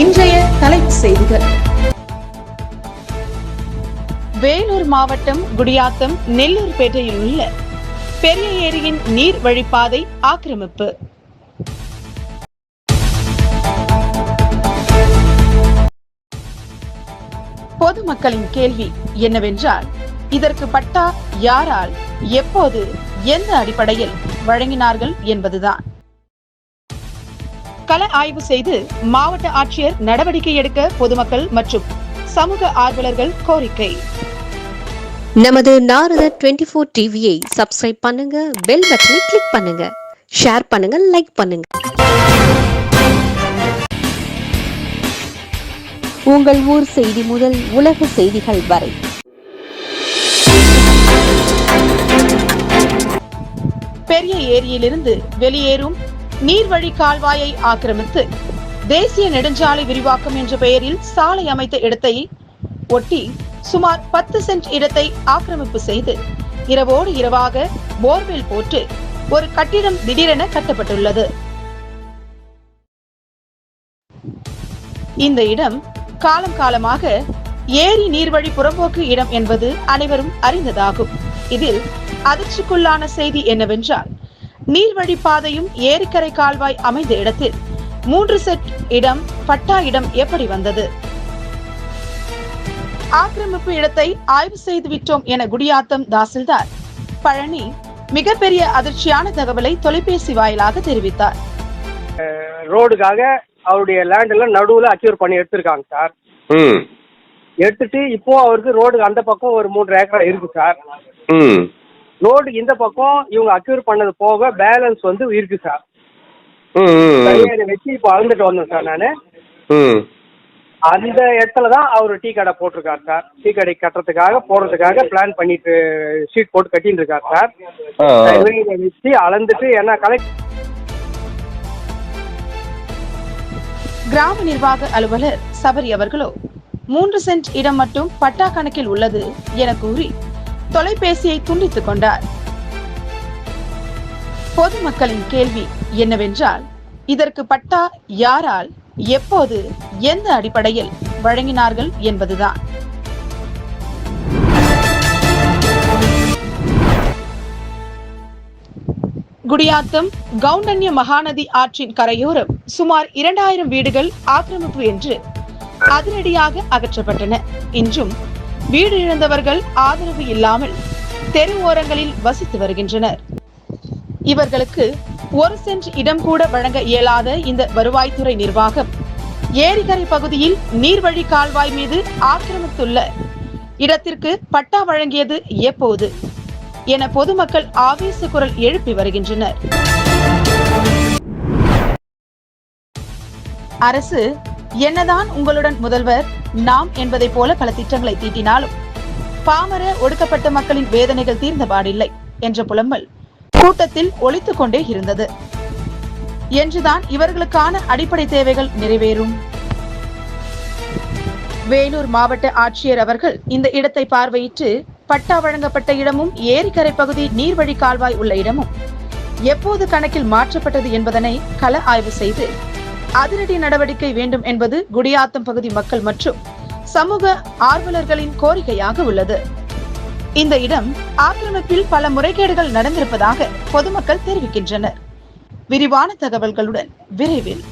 இன்றைய தலைப்புச் செய்திகள். வேலூர் மாவட்டம் குடியாத்தம் நெல்லூர்பேட்டையில் உள்ள பெரிய ஏரியின் நீர் வழிப்பாதை ஆக்கிரமிப்பு. பொதுமக்களின் கேள்வி என்னவென்றால் இதற்கு பட்டா யாரால் எப்போது எந்த அடிப்படையில் வழங்கினார்கள் என்பதுதான். கள ஆய்வு செய்து மாவட்ட ஆட்சியர் நடவடிக்கை எடுக்க பொதுமக்கள் மற்றும் சமூக ஆர்வலர்கள் கோரிக்கை. நமது நாரத டுவெண்ட்டி ஃபோர் டிவியை சப்ஸ்கிரைப் பண்ணுங்க பெல் பட்டனை கிளிக் பண்ணுங்க ஷேர் பண்ணுங்க லைக் பண்ணுங்க. உங்கள் ஊர் செய்தி முதல் உலக செய்திகள் வரை. பெரிய ஏரியிலிருந்து வெளியேறும் நீர்வழி கால்வாயை ஆக்கிரமித்து தேசிய நெடுஞ்சாலை விரிவாக்கம் என்ற பெயரில் சாலை அமைத்த இடத்தை ஒட்டி சுமார் பத்து சென்ட் இடத்தை ஆக்கிரமிப்பு செய்து இரவோடு இரவாக போர்வெல் போட்டு ஒரு கட்டிடம் திடீரென கட்டப்பட்டுள்ளது. இந்த இடம் காலம் காலமாக ஏரி நீர்வழி புறம்போக்கு இடம் என்பது அனைவரும் அறிந்ததாகும். இதில் அதிர்ச்சிக்குள்ளான செய்தி என்னவென்றால் நீர்வழி பாதையும் ஏரிக்கரை கால்வாய் அமைந்த இடத்தில் மூன்று செட் இடம் பட்டா இடம் எப்படி வந்தது? ஆக்கிரமிப்பு இடத்தை ஆய்வு செய்து விட்டோம் என குடியாத்தம் தாசில்தார். பழனி மிகப்பெரிய அதிர்ச்சியான தகவலை தொலைபேசி வாயிலாக தெரிவித்தார். ரோடுக்காக அவருடைய லேண்ட்ல நடுவில் அக்யூர் பண்ணி எடுத்திருக்காங்க சார். ம். எடுத்துட்டு இப்போ அவருக்கு ரோடு அந்த பக்கம் ஒரு மூன்று ஏக்கர் இருக்கு சார். ம். ரோடு இந்த பக்கம் இவங்க அக்யூர் பண்ணது போக பேலன்ஸ் வந்து இருக்கு சார் கையெழு வச்சு இப்போ அளந்துட்டு வந்தேன் சார் நான். அந்த இடத்துல தான் அவர் டீ கடை போட்டிருக்காரு சார் டீ கடை கட்டுறதுக்காக போடுறதுக்காக பிளான் பண்ணிட்டு ஷீட் போட்டு கட்டின்னு இருக்காரு சார் வச்சு அளந்துட்டு என்ன கலெக்ட் கிராம நிர்வாக அலுவலர் சபரி அவர்களோ மூன்று சென்ட் இடம் மட்டும் பட்டா கணக்கில் உள்ளது என கூறி தொலைபேசியை துண்டித்துக் கொண்டார். பொதுமக்களின் கேள்வி என்னவென்றால் இதற்கு பட்டா யாரால் எப்போது எந்த அடிப்படையில் வழங்கினார்கள் என்பதுதான். குடியாத்தம் கவுண்டன்ய மகாநதி ஆற்றின் கரையோரம் சுமார் இரண்டாயிரம் வீடுகள் ஆக்கிரமிப்பு என்று அதிரடியாக அகற்றப்பட்டன. இன்றும் வீடு இழந்தவர்கள் ஆதரவு இல்லாமல் தெரு ஓரங்களில் வசித்து வருகின்றனர். இவர்களுக்கு ஒரு சென்ட் இடம் கூட வழங்க இயலாத இந்த வருவாய்த்துறை நிர்வாகம் ஏரிக்கரை பகுதியில் நீர்வழி கால்வாய் மீது ஆக்கிரமித்துள்ள இடத்திற்கு பட்டா வழங்கியது எப்போது என பொதுமக்கள் ஆவேச குரல் எழுப்பி வருகின்றனர். அரசு என்னதான் உங்களுடன் முதல்வர் நாம் என்பதை போல பல திட்டங்களை தீட்டினாலும் பாமர ஒடுக்கப்பட்ட மக்களின் வேதனைகள் தீர்ந்தபாடில்லை என்ற புலம்பல் கூட்டத்தில் ஒழித்துக் கொண்டே இருந்தது. என்றுதான் இவர்களுக்கான அடிப்படை தேவைகள் நிறைவேறும். வேலூர் மாவட்ட ஆட்சியர் அவர்கள் இந்த இடத்தை பார்வையிட்டு பட்டா வழங்கப்பட்ட இடமும் ஏரிக்கரை பகுதி நீர்வழி கால்வாய் உள்ள இடமும் எப்போது கணக்கில் மாற்றப்பட்டது என்பதனை கள ஆய்வு செய்து அதிரடி நடவடிக்கை வேண்டும் என்பது குடியாத்தம் பகுதி மக்கள் மற்றும் சமூக ஆர்வலர்களின் கோரிக்கையாக உள்ளது. இந்த இடம் ஆக்கிரமிப்பில் பல முறைகேடுகள் நடந்திருப்பதாக பொதுமக்கள் தெரிவிக்கின்றனர். விரிவான தகவல்களுடன் விரைவில்